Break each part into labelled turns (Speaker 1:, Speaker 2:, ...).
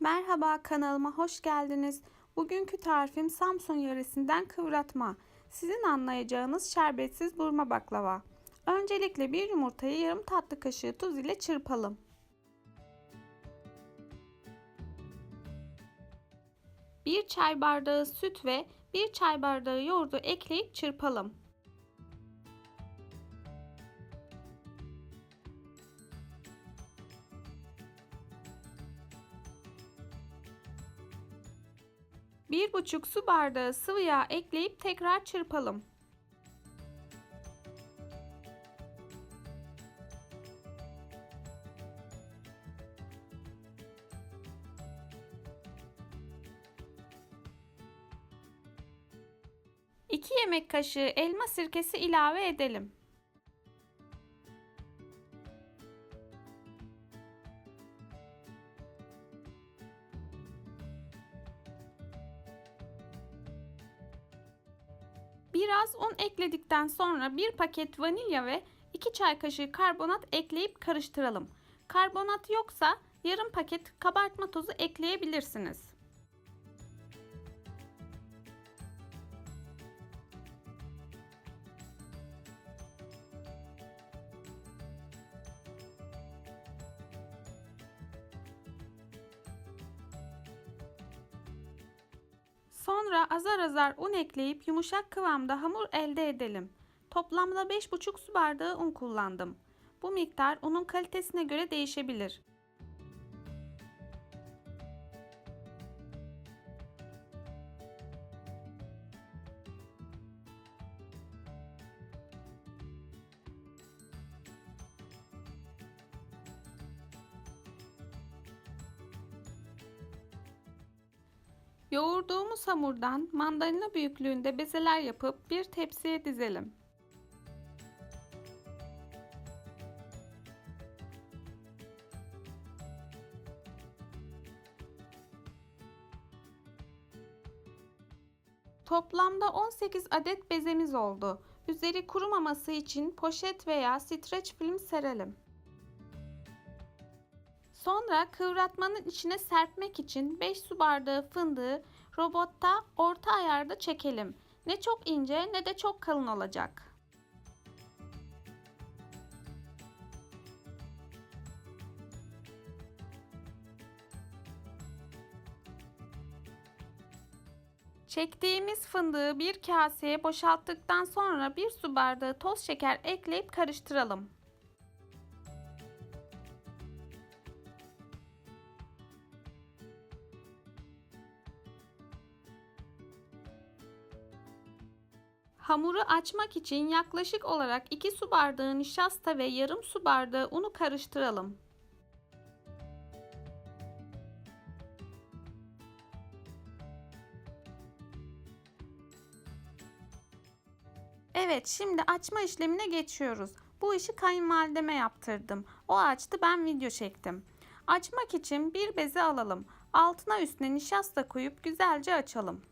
Speaker 1: Merhaba kanalıma hoş geldiniz. Bugünkü tarifim Samsun yöresinden kıvratma. Sizin anlayacağınız şerbetsiz burma baklava. Öncelikle bir yumurtayı yarım tatlı kaşığı tuz ile çırpalım. Bir çay bardağı süt ve bir çay bardağı yoğurdu ekleyip çırpalım. Bir buçuk su bardağı sıvı yağ ekleyip tekrar çırpalım. Yemek kaşığı elma sirkesi ilave edelim. Biraz un ekledikten sonra bir paket vanilya ve 2 çay kaşığı karbonat ekleyip karıştıralım. Karbonat yoksa yarım paket kabartma tozu ekleyebilirsiniz. Sonra azar azar un ekleyip yumuşak kıvamda hamur elde edelim. Toplamda 5,5 su bardağı un kullandım. Bu miktar unun kalitesine göre değişebilir. Yoğurduğumuz hamurdan mandalina büyüklüğünde bezeler yapıp bir tepsiye dizelim. Toplamda 18 adet bezemiz oldu. Üzeri kurumaması için poşet veya streç film serelim. Sonra kıvratmanın içine serpmek için 5 su bardağı fındığı robotta orta ayarda çekelim. Ne çok ince ne de çok kalın olacak. Çektiğimiz fındığı bir kaseye boşalttıktan sonra bir su bardağı toz şeker ekleyip karıştıralım. Hamuru açmak için yaklaşık olarak 2 su bardağı nişasta ve yarım su bardağı unu karıştıralım. Evet şimdi açma işlemine geçiyoruz. Bu işi kayınvalideme yaptırdım. O açtı ben video çektim. Açmak için bir beze alalım. Altına üstüne nişasta koyup güzelce açalım.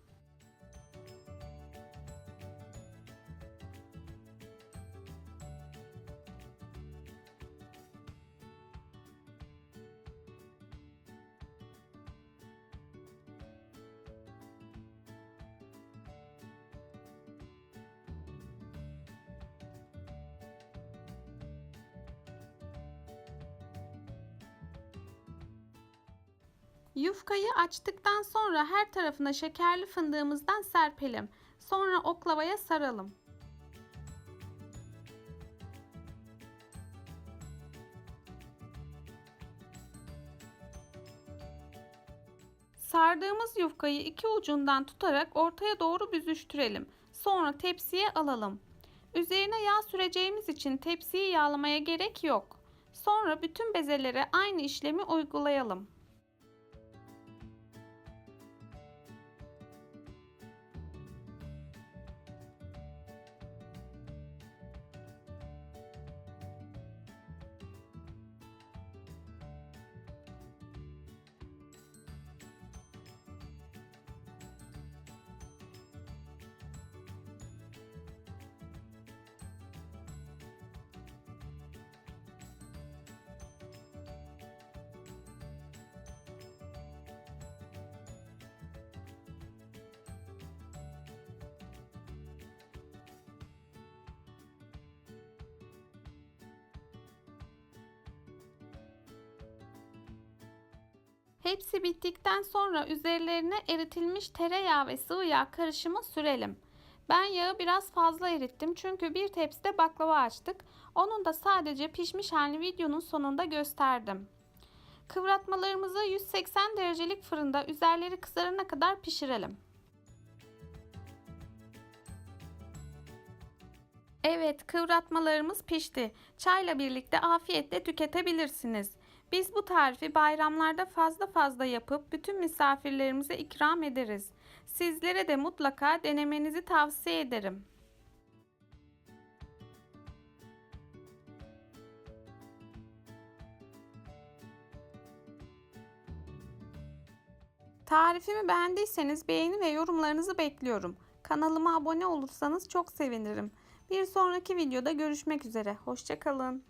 Speaker 1: Yufkayı açtıktan sonra her tarafına şekerli fındığımızdan serpelim. Sonra oklavaya saralım. Sardığımız yufkayı iki ucundan tutarak ortaya doğru büzüştürelim. Sonra tepsiye alalım. Üzerine yağ süreceğimiz için tepsiyi yağlamaya gerek yok. Sonra bütün bezelere aynı işlemi uygulayalım. Hepsi bittikten sonra üzerlerine eritilmiş tereyağı ve sıvı yağ karışımı sürelim. Ben yağı biraz fazla erittim çünkü bir tepside baklava açtık. Onun da sadece pişmiş halini videonun sonunda gösterdim. Kıvratmalarımızı 180 derecelik fırında üzerleri kızarana kadar pişirelim. Evet, kıvratmalarımız pişti. Çayla birlikte afiyetle tüketebilirsiniz. Biz bu tarifi bayramlarda fazla fazla yapıp bütün misafirlerimize ikram ederiz. Sizlere de mutlaka denemenizi tavsiye ederim. Tarifimi beğendiyseniz beğeni ve yorumlarınızı bekliyorum. Kanalıma abone olursanız çok sevinirim. Bir sonraki videoda görüşmek üzere. Hoşçakalın.